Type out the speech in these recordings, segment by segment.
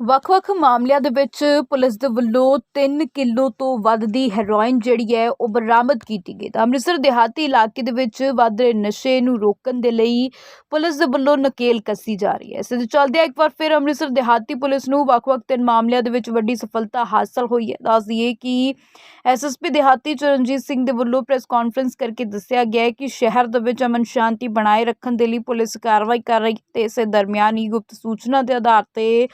ਵੱਖ-ਵੱਖ ਮਾਮਲਿਆਂ ਦੇ ਵਿੱਚ ਪੁਲਿਸ ਦੇ ਵੱਲੋਂ 3 ਕਿਲੋ ਤੋਂ ਵੱਧ ਦੀ ਹੈਰੋਇਨ ਜਿਹੜੀ ਹੈ ਉਹ ਬਰਾਮਦ ਕੀਤੀ ਗਈ ਤਾਂ ਅੰਮ੍ਰਿਤਸਰ ਦਿਹਾਤੀ ਇਲਾਕੇ ਦੇ ਵਿੱਚ ਵੱਧ ਰਹੇ ਨਸ਼ੇ ਨੂੰ ਰੋਕਣ ਦੇ ਲਈ ਪੁਲਿਸ ਦੇ ਵੱਲੋਂ ਨਕੇਲ ਕੱਸੀ ਜਾ ਰਹੀ ਹੈ। ਇਸ ਦੇ ਚੱਲਦਿਆਂ ਇੱਕ ਵਾਰ ਫਿਰ ਅੰਮ੍ਰਿਤਸਰ ਦਿਹਾਤੀ ਪੁਲਿਸ ਨੂੰ ਵੱਖ-ਵੱਖ ਤਿੰਨ ਮਾਮਲਿਆਂ ਦੇ ਵਿੱਚ ਵੱਡੀ ਸਫਲਤਾ ਹਾਸਲ ਹੋਈ ਹੈ। ਦੱਸ ਦਈਏ ਕਿ ਐਸਐਸਪੀ ਦਿਹਾਤੀ ਚਰਨਜੀਤ ਸਿੰਘ ਦੇ ਵੱਲੋਂ ਪ੍ਰੈਸ ਕਾਨਫਰੰਸ ਕਰਕੇ ਦੱਸਿਆ ਗਿਆ ਕਿ ਸ਼ਹਿਰ ਦੇ ਵਿੱਚ ਅਮਨ ਸ਼ਾਂਤੀ ਬਣਾਏ ਰੱਖਣ ਦੇ ਲਈ ਪੁਲਿਸ ਕਾਰਵਾਈ ਕਰ ਰਹੀ ਹੈ ਤੇ ਇਸੇ ਦਰਮਿਆਨ ਹੀ ਗੁਪਤ ਸੂਚਨਾ ਦੇ ਆਧਾਰ ਤੇ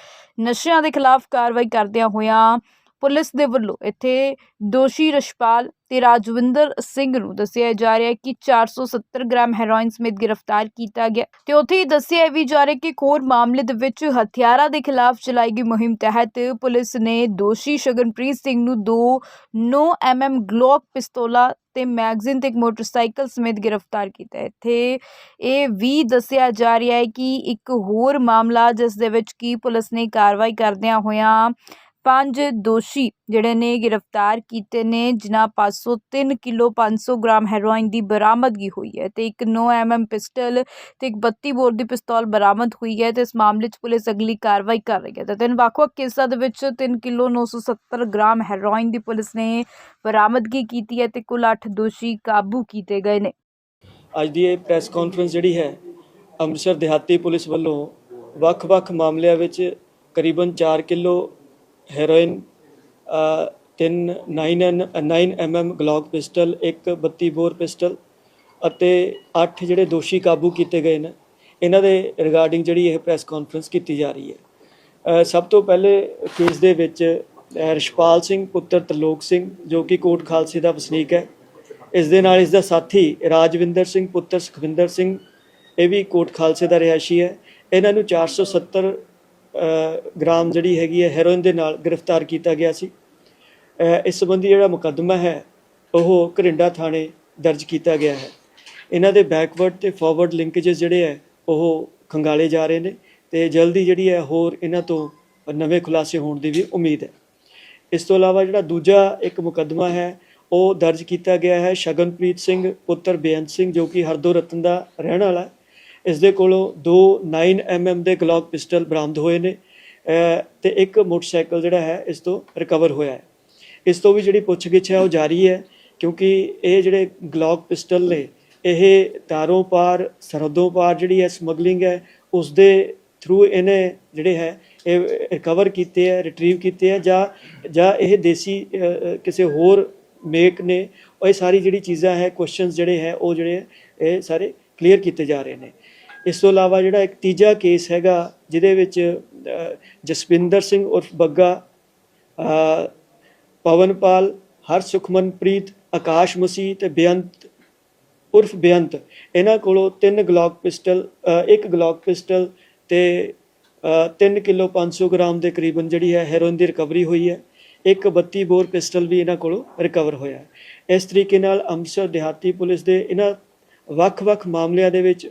ਨਸ਼ਿਆਂ ਦੇ ਖਿਲਾਫ ਕਾਰਵਾਈ ਕਰਦਿਆਂ ਹੋਇਆਂ ਪੁਲਿਸ ਦੇ ਵੱਲੋਂ ਇੱਥੇ ਦੋਸ਼ੀ ਰਸ਼ਪਾਲ ਤੇ ਰਾਜਵਿੰਦਰ ਸਿੰਘ ਨੂੰ ਦੱਸਿਆ ਜਾ ਰਿਹਾ ਹੈ ਕਿ 470 ਗ੍ਰਾਮ ਹੈਰੋਇਨ ਸਮੇਤ ਗ੍ਰਿਫਤਾਰ ਕੀਤਾ ਗਿਆ ਤੇ ਉੱਥੇ ਹੀ ਦੱਸਿਆ ਵੀ ਜਾ ਰਿਹਾ ਕਿ ਇੱਕ ਹੋਰ ਮਾਮਲੇ ਦੇ ਵਿੱਚ ਹਥਿਆਰਾਂ ਦੇ ਖਿਲਾਫ ਚਲਾਈ ਗਈ ਮੁਹਿੰਮ ਤਹਿਤ ਪੁਲਿਸ ਨੇ ਦੋਸ਼ੀ ਸ਼ਗਨਪ੍ਰੀਤ ਸਿੰਘ ਨੂੰ ਦੋ 9 mm ਗਲੋਕ ਪਿਸਤੌਲਾਂ ਤੇ ਮੈਗਜ਼ੀਨ ਤੇ ਇੱਕ ਮੋਟਰਸਾਈਕਲ ਸਮੇਤ ਗ੍ਰਿਫਤਾਰ ਕੀਤਾ ਹੈ। ਇੱਥੇ ਇਹ ਵੀ ਦੱਸਿਆ ਜਾ ਰਿਹਾ ਹੈ ਕਿ ਇੱਕ ਹੋਰ ਮਾਮਲਾ ਜਿਸ ਦੇ ਵਿੱਚ ਕੀ ਪੁਲਿਸ ਨੇ ਕਾਰਵਾਈ ਕਰਦਿਆਂ ਹੋਇਆਂ ਪੰਜ ਦੋਸ਼ੀ ਜਿਹੜੇ ਨੇ ਗ੍ਰਿਫਤਾਰ ਕੀਤੇ ਨੇ, ਜਿਨ੍ਹਾਂ ਪਾਸੋਂ 3 ਕਿਲੋ 500 ਗ੍ਰਾਮ ਹੈਰੋਇਨ ਦੀ ਬਰਾਮਦਗੀ ਹੋਈ ਹੈ ਤੇ ਇੱਕ 9 mm ਪਿਸਟਲ ਤੇ ਇੱਕ 32 ਬੋਰ ਦੀ ਪਿਸਤੌਲ ਬਰਾਮਦ ਹੋਈ ਹੈ ਤੇ ਇਸ ਮਾਮਲੇ 'ਚ ਪੁਲਿਸ ਅਗਲੀ ਕਾਰਵਾਈ ਕਰ ਰਹੀ ਹੈ। ਤੇ ਤਿੰਨ ਵੱਖ-ਵੱਖ ਕੇਸਾਂ ਦੇ ਵਿੱਚ 3 ਕਿਲੋ 970 ਗ੍ਰਾਮ ਹੈਰੋਇਨ ਦੀ ਪੁਲਿਸ ਨੇ ਬਰਾਮਦਗੀ ਕੀਤੀ ਹੈ ਤੇ ਕੁੱਲ 8 ਦੋਸ਼ੀ ਕਾਬੂ ਕੀਤੇ ਗਏ ਨੇ। ਅੱਜ ਦੀ ਇਹ ਪ੍ਰੈਸ ਕਾਨਫਰੰਸ ਜਿਹੜੀ ਹੈ, ਅੰਮ੍ਰਿਤਸਰ ਦਿਹਾਤੀ ਪੁਲਿਸ ਵੱਲੋਂ ਵੱਖ-ਵੱਖ ਮਾਮਲਿਆਂ ਵਿੱਚ ਕਰੀਬਨ 4 ਕਿਲੋ ਹੈਰੋਇਨ ਅ, ਤਿੰਨ 9 9 mm ਗਲੌਕ ਪਿਸਟਲ ਇੱਕ 32 ਬੋਰ ਪਿਸਟਲ ਅਤੇ 8 ਜਿਹੜੇ ਦੋਸ਼ੀ ਕਾਬੂ ਕੀਤੇ ਗਏ ਨੇ। ਇਹਨਾਂ ਦੇ ਰਿਗਾਰਡਿੰਗ ਜਿਹੜੀ ਇਹ ਪ੍ਰੈਸ ਕਾਨਫਰੰਸ ਕੀਤੀ ਜਾ ਰਹੀ ਹੈ। ਸਭ ਤੋਂ ਪਹਿਲੇ ਕੇਸ ਦੇ ਵਿੱਚ ਅ, ਰਿਸ਼ਪਾਲ ਸਿੰਘ ਪੁੱਤਰ ਤਲੋਕ ਸਿੰਘ ਜੋ ਕਿ ਕੋਟ ਖਾਲਸੇ ਦਾ ਵਸਨੀਕ ਹੈ। ਇਸ ਦੇ ਨਾਲ ਇਸ ਦਾ ਸਾਥੀ ਰਾਜਵਿੰਦਰ ਸਿੰਘ ਪੁੱਤਰ ਸੁਖਵਿੰਦਰ ਸਿੰਘ ਇਹ ਵੀ ਕੋਟ ਖਾਲਸੇ ਦਾ ਰਿਹਾਇਸ਼ੀ ਹੈ। ਇਹਨਾਂ ਨੂੰ 470 ਅ, ਗ੍ਰਾਮ ਜਿਹੜੀ ਹੈਗੀ ਹੈ, ਹੈਰੋਇਨ ਦੇ ਨਾਲ ਗ੍ਰਿਫਤਾਰ ਕੀਤਾ ਗਿਆ ਸੀ। ਇਸ ਸੰਬੰਧੀ ਜਿਹੜਾ ਮੁਕੱਦਮਾ ਹੈ, ਉਹ ਘਰਿੰਡਾ ਥਾਣੇ ਦਰਜ ਕੀਤਾ ਗਿਆ ਹੈ। ਇਹਨਾਂ ਦੇ ਬੈਕਵਰਡ ਤੇ ਫਾਰਵਰਡ ਲਿੰਕੇजेस ਜਿਹੜੇ ਹੈ, ਉਹ ਖੰਗਾਲੇ ਜਾ ਰਹੇ ਨੇ ਤੇ ਜਲਦੀ ਜਿਹੜੀ ਹੈ, ਹੋਰ ਇਹਨਾਂ ਤੋਂ ਨਵੇਂ ਖੁਲਾਸੇ ਹੋਣ ਦੀ ਵੀ ਉਮੀਦ ਹੈ। ਇਸ ਤੋਂ ਇਲਾਵਾ ਜਿਹੜਾ ਦੂਜਾ ਇੱਕ ਮੁਕੱਦਮਾ ਹੈ, ਉਹ ਦਰਜ ਕੀਤਾ ਗਿਆ ਹੈ, ਸ਼ਗਨਪ੍ਰੀਤ ਸਿੰਘ, ਪੁੱਤਰ ਬੇਅੰਤ ਸਿੰਘ, ਜੋ ਕਿ ਹਰਦੋ ਰਤਨ ਦਾ ਰਹਿਣ ਵਾਲਾ ਇਸ ਦੇ ਕੋਲੋਂ ਦੋ 9 mm ਦੇ ਗਲੌਕ ਪਿਸਟਲ ਬਰਾਮਦ ਹੋਏ ਨੇ, ਅਹ, ਤੇ ਇੱਕ ਮੋਟਰਸਾਈਕਲ ਜਿਹੜਾ ਹੈ, ਇਸ ਤੋਂ ਰਿਕਵਰ ਹੋਇਆ ਹੈ। ਇਸ ਤੋਂ ਵੀ ਜਿਹੜੀ ਪੁੱਛਗਿੱਛ ਹੈ, ਉਹ ਜਾਰੀ ਹੈ, ਕਿਉਂਕਿ ਇਹ ਜਿਹੜੇ ਗਲੌਕ ਪਿਸਟਲ ਨੇ, ਇਹ ਤਾਰੋਂ ਪਾਰ, ਸਰਹੱਦੋਂ ਪਾਰ ਜਿਹੜੀ ਹੈ ਸਮਗਲਿੰਗ ਹੈ ਉਸ ਦੇ ਥਰੂ ਇਹਨੇ ਜਿਹੜੇ ਹੈ, ਇਹ ਰਿਕਵਰ ਕੀਤੇ ਹੈ ਰਿਟਰੀਵ ਕੀਤੇ ਹੈ, ਜਾਂ ਜਾਂ ਇਹ ਦੇਸੀ ਕਿਸੇ ਹੋਰ ਮੇਕ ਨੇ ਉਹ ਇਹ ਸਾਰੀ ਜਿਹੜੀ ਚੀਜ਼ਾਂ ਹੈ ਕੁਐਸਚਨਸ ਜਿਹੜੇ ਹੈ, ਉਹ ਜਿਹੜੇ ਇਹ ਸਾਰੇ ਕਲੀਅਰ ਕੀਤੇ ਜਾ ਰਹੇ ਨੇ। ਇਸ ਤੋਂ ਇਲਾਵਾ ਜਿਹੜਾ ਇੱਕ ਤੀਜਾ ਕੇਸ ਹੈਗਾ ਜਿਹਦੇ ਵਿੱਚ ਜਸਵਿੰਦਰ ਸਿੰਘ ਉਰਫ ਬੱਗਾ ਅ, ਪਵਨਪਾਲ ਹਰ ਸੁਖਮਨਪ੍ਰੀਤ ਆਕਾਸ਼ ਮਸੀਹ ਤੇ ਬੇਅੰਤ ਉਰਫ ਬੇਅੰਤ ਇਹਨਾਂ ਕੋਲੋਂ ਤਿੰਨ ਗਲੌਕ ਪਿਸਟਲ ਇੱਕ ਗਲੌਕ ਪਿਸਟਲ ਤੇ 3 ਕਿਲੋ 500 ਗ੍ਰਾਮ ਦੇ ਕਰੀਬਨ ਜਿਹੜੀ ਹੈ ਹੈਰੋਇਨ ਦੀ ਰਿਕਵਰੀ ਹੋਈ ਹੈ। ਇੱਕ 32 ਬੋਰ ਪਿਸਟਲ ਵੀ ਇਹਨਾਂ ਕੋਲੋਂ ਰਿਕਵਰ ਹੋਇਆ ਇਸ ਤਰੀਕੇ ਨਾਲ ਅੰਮ੍ਰਿਤਸਰ ਦਿਹਾਤੀ ਪੁਲਿਸ ਦੇ ਇਹਨਾਂ ਵੱਖ-ਵੱਖ ਮਾਮਲਿਆਂ ਦੇ ਵਿੱਚ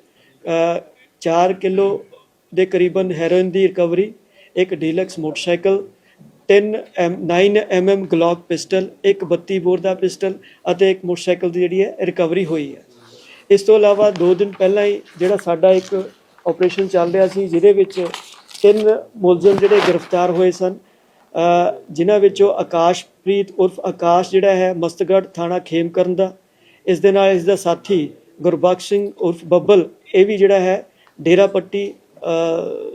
4 ਕਿਲੋ ਦੇ ਕਰੀਬਨ ਹੈਰੋਇਨ ਦੀ ਰਿਕਵਰੀ, ਇੱਕ deluxe motorcycle 3 M 9 mm Glock pistol, ਇੱਕ 32 ਬੋਰ ਦਾ ਪਿਸਟਲ ਅਤੇ ਇੱਕ ਮੋਟਰਸਾਈਕਲ ਦੀ ਜਿਹੜੀ ਹੈ, ਰਿਕਵਰੀ ਹੋਈ ਹੈ। ਇਸ ਤੋਂ ਇਲਾਵਾ 2 ਦਿਨ ਪਹਿਲਾਂ ਹੀ ਜਿਹੜਾ ਸਾਡਾ ਇੱਕ ਆਪਰੇਸ਼ਨ ਚੱਲ ਰਿਹਾ ਸੀ, ਜਿਹਦੇ ਵਿੱਚ ਤਿੰਨ ਮੁਲਜ਼ਮ ਜਿਹੜੇ ਗ੍ਰਿਫਤਾਰ ਹੋਏ ਸਨ ਜਿਨ੍ਹਾਂ ਵਿੱਚੋਂ ਆਕਾਸ਼ਪ੍ਰੀਤ ਉਰਫ ਆਕਾਸ਼ ਜਿਹੜਾ ਹੈ ਮਸਤਗੜ ਥਾਣਾ ਖੇਮਕਰਨ ਦਾ, ਇਸ ਦੇ ਨਾਲ ਇਸ ਦਾ ਸਾਥੀ ਗੁਰਬਖਸ਼ ਸਿੰਘ ਉਰਫ ਬੱਬਲ ਇਹ ਵੀ ਜਿਹੜਾ ਹੈ ਡੇਰਾ ਪੱਟੀ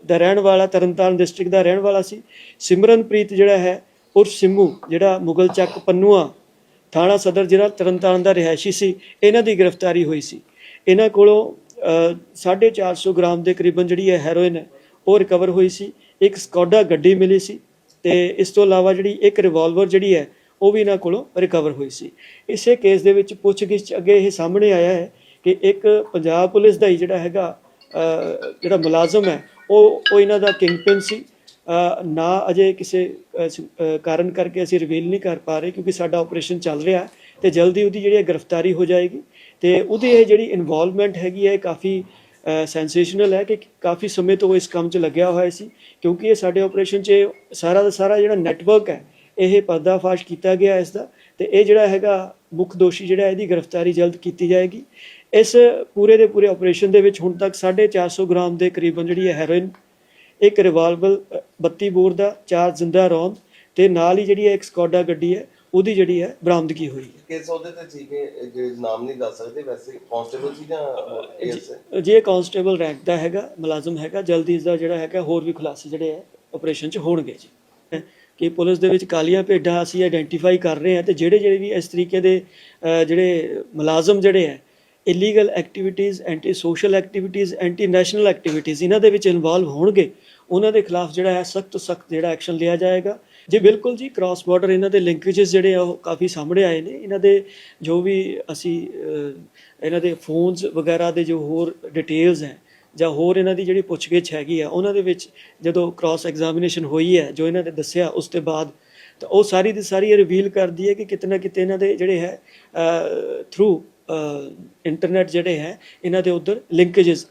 ਦਾ ਰਹਿਣ ਵਾਲਾ ਤਰਨਤਾਰਨ ਡਿਸਟ੍ਰਿਕਟ ਦਾ ਰਹਿਣ ਵਾਲਾ ਸੀ। ਸਿਮਰਨਪ੍ਰੀਤ ਜਿਹੜਾ ਹੈ ਉਰਫ ਸਿੰਮੂ ਜਿਹੜਾ ਮੁਗਲ ਚੱਕ ਪੰਨੂਆ ਥਾਣਾ ਸਦਰ ਜ਼ਿਲ੍ਹਾ ਤਰਨਤਾਰਨ ਦਾ ਰਿਹਾਇਸ਼ੀ ਸੀ ਇਹਨਾਂ ਦੀ ਗ੍ਰਿਫਤਾਰੀ ਹੋਈ ਸੀ। ਇਹਨਾਂ ਕੋਲੋਂ ਅ, 450 ਗ੍ਰਾਮ ਦੇ ਕਰੀਬਨ ਜਿਹੜੀ ਹੈ ਹੈਰੋਇਨ ਹੈ ਉਹ ਰਿਕਵਰ ਹੋਈ ਸੀ। ਇੱਕ ਸਕੋਡਾ ਗੱਡੀ ਮਿਲੀ ਸੀ ਤੇ ਇਸ ਤੋਂ ਇਲਾਵਾ ਜਿਹੜੀ ਇੱਕ ਰਿਵਾਲਵਰ ਜਿਹੜੀ ਹੈ ਉਹ ਵੀ ਇਹਨਾਂ ਕੋਲੋਂ ਰਿਕਵਰ ਹੋਈ ਸੀ। ਇਸੇ ਕੇਸ ਦੇ ਵਿੱਚ ਪੁੱਛਗਿੱਛ ਅੱਗੇ ਇਹ ਸਾਹਮਣੇ ਆਇਆ ਹੈ ਕਿ ਇੱਕ ਪੰਜਾਬ ਪੁਲਿਸ ਦਾ ਹੀ ਜਿਹੜਾ ਹੈਗਾ ਜਿਹੜਾ ਮੁਲਾਜ਼ਮ ਹੈ, ਉਹ ਉਹ ਇਹਨਾਂ ਦਾ ਕਿੰਗਪਿਨ ਸੀ। ਨਾ ਅਜੇ ਕਿਸੇ ਕਾਰਨ ਕਰਕੇ ਅਸੀਂ ਰਿਵੀਲ ਨਹੀਂ ਕਰ ਪਾ ਰਹੇ ਕਿਉਂਕਿ ਸਾਡਾ ਆਪਰੇਸ਼ਨ ਚੱਲ ਰਿਹਾ ਹੈ ਤੇ ਜਲਦੀ ਉਹਦੀ ਜਿਹੜੀ ਹੈ ਗ੍ਰਿਫਤਾਰੀ ਹੋ ਜਾਏਗੀ ਤੇ ਉਹਦੀ ਇਹ ਜਿਹੜੀ ਇਨਵੋਲਵਮੈਂਟ ਹੈਗੀ ਹੈ, ਇਹ ਕਾਫੀ ਸੈਂਸੇਸ਼ਨਲ ਹੈ ਕਿ ਕਾਫੀ ਸਮੇਂ ਤੋਂ ਇਸ ਕੰਮ 'ਚ ਲੱਗਿਆ ਹੋਇਆ ਸੀ ਕਿਉਂਕਿ ਇਹ ਸਾਡੇ ਆਪਰੇਸ਼ਨ 'ਚ ਸਾਰਾ ਦਾ ਸਾਰਾ ਜਿਹੜਾ ਨੈਟਵਰਕ ਹੈ, ਇਹ ਪਰਦਾਫਾਸ਼ ਕੀਤਾ ਗਿਆ ਇਸ ਦਾ ਤੇ ਇਹ ਜਿਹੜਾ ਹੈਗਾ ਮੁੱਖ ਦੋਸ਼ੀ ਜਿਹੜਾ ਇਹਦੀ ਗ੍ਰਿਫਤਾਰੀ ਜਲਦ ਕੀਤੀ ਜਾਏਗੀ। ਇਸ ਪੂਰੇ ਦੇ ਪੂਰੇ ਆਪਰੇਸ਼ਨ ਦੇ ਵਿੱਚ ਹੁਣ ਤੱਕ 450 ਗ੍ਰਾਮ ਦੇ ਕਰੀਬਨ ਜਿਹੜੀ ਹੈ ਹੈਰੋਇਨ ਇੱਕ ਰਿਵਾਲਵਰ 32 ਬੋਰ ਦਾ ਚਾਰ ਜ਼ਿੰਦਾ ਰੌਂਦ ਤੇ ਨਾਲ ਹੀ ਜਿਹੜੀ ਹੈ ਇੱਕ ਸਕੋਡਾ ਗੱਡੀ ਹੈ ਉਹਦੀ ਜਿਹੜੀ ਹੈ ਬਰਾਮਦਗੀ ਹੋਈ ਹੈ। ਕਿਸ ਅਹੁਦੇ ਤੇ ਸੀਗੇ ਜਿਹੜੇ ਨਾਮ ਨਹੀਂ ਦੱਸ ਸਕਦੇ ਵੈਸੇ ਕਾਂਸਟੇਬਲ ਸੀ ਜਾਂ ਜੇ ਕਾਂਸਟੇਬਲ ਰੈਂਕ ਦਾ ਹੈਗਾ ਮੁਲਾਜ਼ਮ ਹੈਗਾ ਜਲਦੀ ਇਸ ਦਾ ਜਿਹੜਾ ਹੈਗਾ ਹੋਰ ਵੀ ਖੁਲਾਸੇ ਜਿਹੜੇ ਹੈ ਆਪਰੇਸ਼ਨ 'ਚ ਹੋਣਗੇ ਜੀ ਕਿ ਪੁਲਿਸ ਦੇ ਵਿੱਚ ਕਾਲੀਆਂ ਭੇਡਾਂ ਅਸੀਂ ਆਇਡੈਂਟੀਫਾਈ ਕਰ ਰਹੇ ਹਾਂ ਤੇ ਜਿਹੜੇ ਜਿਹੜੇ ਵੀ ਇਸ ਤਰੀਕੇ ਦੇ ਜਿਹੜੇ ਮੁਲਾਜ਼ਮ ਜਿਹੜੇ ਹੈ illegal activities anti social activities anti national activities ਇਹਨਾਂ ਦੇ ਵਿੱਚ ਇਨਵੋਲਵ ਹੋਣਗੇ, ਉਹਨਾਂ ਦੇ ਖਿਲਾਫ ਜਿਹੜਾ ਹੈ ਸਖਤ ਤੋਂ ਸਖਤ ਜਿਹੜਾ ਐਕਸ਼ਨ ਲਿਆ ਜਾਏਗਾ। ਜੀ ਬਿਲਕੁਲ ਜੀ ਕ੍ਰਾਸ ਬਾਰਡਰ ਇਹਨਾਂ ਦੇ ਲਿੰਕੇजेस ਜਿਹੜੇ ਆ ਉਹ ਕਾਫੀ ਸਾਹਮਣੇ ਆਏ ਨੇ, ਇਹਨਾਂ ਦੇ ਜੋ ਵੀ ਅਸੀਂ ਇਹਨਾਂ ਦੇ ਫੋਨਸ ਵਗੈਰਾ ਦੇ ਜੋ ਹੋਰ ਡਿਟੇਲਸ ਹੈ, ਜਾਂ ਹੋਰ ਇਹਨਾਂ ਦੀ ਜਿਹੜੀ ਪੁੱਛਗਿੱਛ ਹੈਗੀ ਆ, ਉਹਨਾਂ ਦੇ ਵਿੱਚ ਜਦੋਂ ਕ੍ਰਾਸ ਐਗਜ਼ਾਮੀਨੇਸ਼ਨ ਹੋਈ ਹੈ, ਜੋ ਇਹਨਾਂ ਨੇ ਦੱਸਿਆ ਉਸ ਤੋਂ ਬਾਅਦ, ਤਾਂ ਉਹ ਸਾਰੀ ਦੀ ਸਾਰੀ ਇਹ ਰਿਵੀਲ ਕਰਦੀ ਹੈ ਕਿ ਕਿਤੇ ਨਾ ਕਿਤੇ ਇਹਨਾਂ ਦੇ ਜਿਹੜੇ ਹੈ ਥਰੂ ਇੰਟਰਨੈਟ ਜਿਹੜੇ ਹੈ ਇਹਨਾਂ ਦੇ ਉਧਰ ਲਿੰਕੇजेस